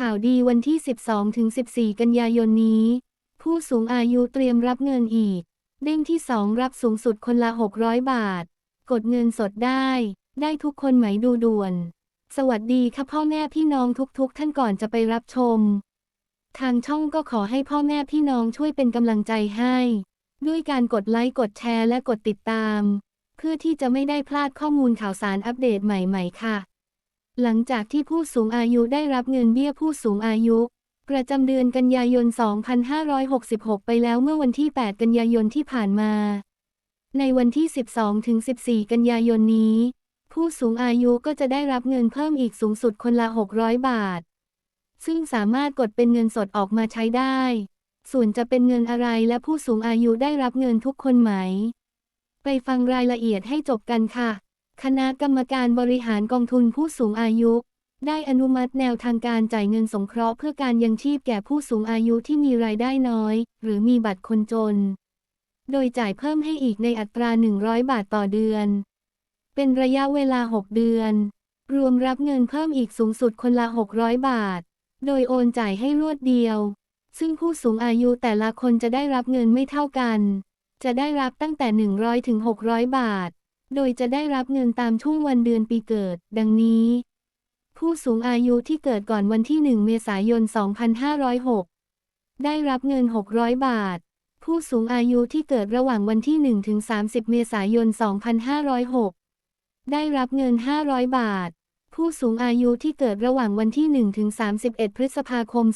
ข่าวดีวันที่ 12-14 กันยายนนี้ ผู้สูงอายุเตรียมรับเงินอีก เด้งที่ 2 รับสูงสุดคนละ 600 บาท กดเงินสดได้ ได้ทุกคนไหมดูด่วน สวัสดีค่ะพ่อแม่พี่น้องทุกๆท่านก่อนจะไปรับชม ทางช่องก็ขอให้พ่อแม่พี่น้องช่วยเป็นกำลังใจให้ ด้วยการกดไลค์กดแชร์และกดติดตาม เพื่อที่จะไม่ได้พลาดข้อมูลข่าวสารอัปเดตใหม่ ๆ ค่ะ หลังจากที่ผู้สูงอายุได้รับเงินเบี้ยผู้สูงอายุ ประจำเดือนกันยายน 2566 ไปแล้วเมื่อวันที่ 8 กันยายนที่ผ่านมา ในวันที่ 12-14 กันยายนนี้ ผู้สูงอายุก็จะได้รับเงินเพิ่มอีกสูงสุดคนละ 600 บาท ซึ่งสามารถกดเป็นเงินสดออกมาใช้ได้ ส่วนจะเป็นเงินอะไรและผู้สูงอายุได้รับเงินทุกคนไหม ไปฟังรายละเอียดให้จบกันค่ะ คณะกรรมการบริหารกองทุนผู้สูงอายุ ได้อนุมัติแนวทางการจ่ายเงินสงเคราะห์เพื่อการยังชีพแก่ผู้สูงอายุที่มีรายได้น้อย หรือมีบัตรคนจน โดยจ่ายเพิ่มให้อีกในอัตรา 100 บาทต่อเดือน เป็นระยะเวลา 6 เดือน รวมรับเงินเพิ่มอีกสูงสุดคนละ 600 บาท โดยโอนจ่ายให้รวดเดียว ซึ่งผู้สูงอายุแต่ละคนจะได้รับเงินไม่เท่ากัน จะได้รับตั้งแต่ 100ถึง600 บาท โดยจะได้รับเงินตามช่วงวันเดือนปีเกิด ดังนี้ ผู้สูงอายุที่เกิดก่อนวันที่ 1 เมษายน 2506 ได้รับเงิน 600 บาท ผู้สูงอายุที่เกิดระหว่างวันที่ 1 ถึง 30 เมษายน 2506 ได้รับเงิน 500 บาท ผู้สูงอายุที่เกิดระหว่างวันที่ 1 ถึง 31 พฤษภาคม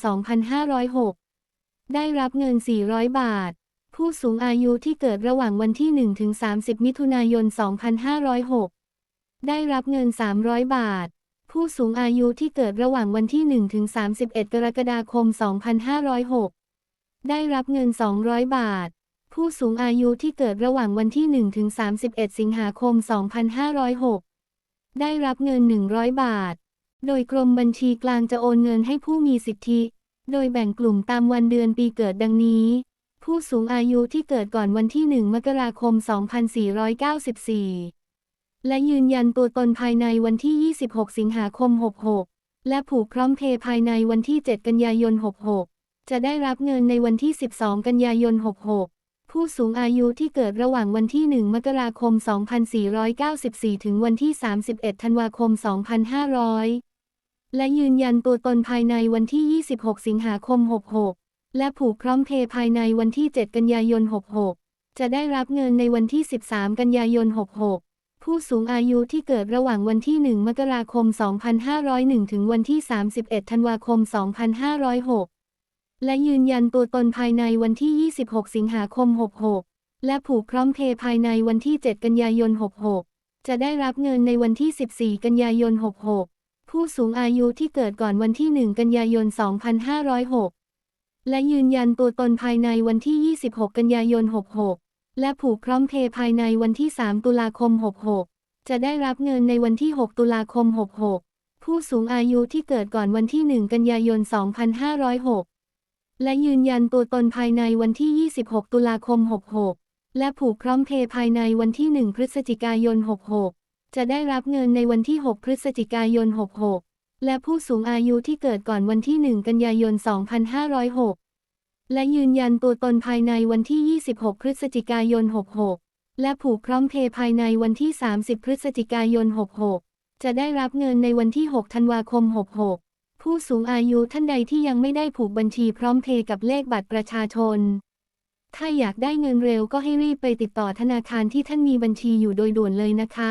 2506 ได้รับเงิน 400 บาท ผู้สูงอายุที่เกิดระหว่างวันที่1ถึง30 มิถุนายน 2506 ได้รับเงิน 300 บาท ผู้สูงอายุที่เกิดระหว่างวันที่1ถึง31 กรกฎาคม 2506 ได้รับเงิน 200 บาท ผู้สูงอายุที่เกิดระหว่างวันที่1ถึง31 สิงหาคม 2506 ได้รับเงิน 100 บาท โดยกรมบัญชีกลางจะโอนเงินให้ผู้มีสิทธิ โดยแบ่งกลุ่มตามวันเดือนปีเกิดดังนี้ ผู้สูงอายุที่เกิดก่อนวันที่ 1 มกราคม 2494 และยืนยันตัวตนภายในวันที่ 26 สิงหาคม 66 และผูกพร้อมเพย์ภายในวันที่ 7 กันยายน 66 จะได้รับเงินในวันที่ 12 กันยายน 66 ผู้สูงอายุที่เกิดระหว่างวันที่ 1 มกราคม 2494 ถึงวันที่ 31 ธันวาคม 2500 และยืนยันตัวตนภายในวันที่ 26 สิงหาคม 66 และผูกพร้อมเพย์ภายในวันที่ 7 กันยายน 66 จะได้รับเงินในวันที่ 13 กันยายน 66 ผู้สูงอายุที่เกิดระหว่างวันที่ 1 มกราคม 2501 ถึงวันที่ 31 ธันวาคม 2506 และยืนยันตัวตนภายในวันที่ 26 สิงหาคม 66 และผูกพร้อมเพย์ภายในวันที่ 7 กันยายน 66 จะได้รับเงินในวันที่ 14 กันยายน 66 ผู้สูงอายุที่เกิดก่อนวันที่ 1 กันยายน 2506 และยืนยันตัวตนภายในวันที่ 26 กันยายน 66 และผูกพร้อมเพย์ภายในวันที่ 3 ตุลาคม 66 จะได้รับเงินในวันที่ 6 ตุลาคม 66 ผู้สูงอายุที่เกิดก่อนวันที่ 1 กันยายน 2506 และยืนยันตัวตนภายในวันที่ 26 ตุลาคม 66 และผูกพร้อมเพย์ภายในวันที่ 1 พฤศจิกายน 66 จะได้รับเงินในวันที่ 6 พฤศจิกายน 66 และผู้สูงอายุที่เกิดก่อนวันที่ 1 กันยายน 2506 และยืนยันตัวตนภายในวันที่ 26 พฤศจิกายน 66 และผูกพร้อมเพย์ภายในวันที่ 30 พฤศจิกายน 66 จะได้รับเงินในวันที่ 6 ธันวาคม 66 ผู้สูงอายุท่านใดที่ยังไม่ได้ผูกบัญชีพร้อมเพย์กับเลขบัตรประชาชน ถ้าอยากได้เงินเร็วก็ให้รีบไปติดต่อธนาคารที่ท่านมีบัญชีอยู่โดยด่วนเลยนะคะ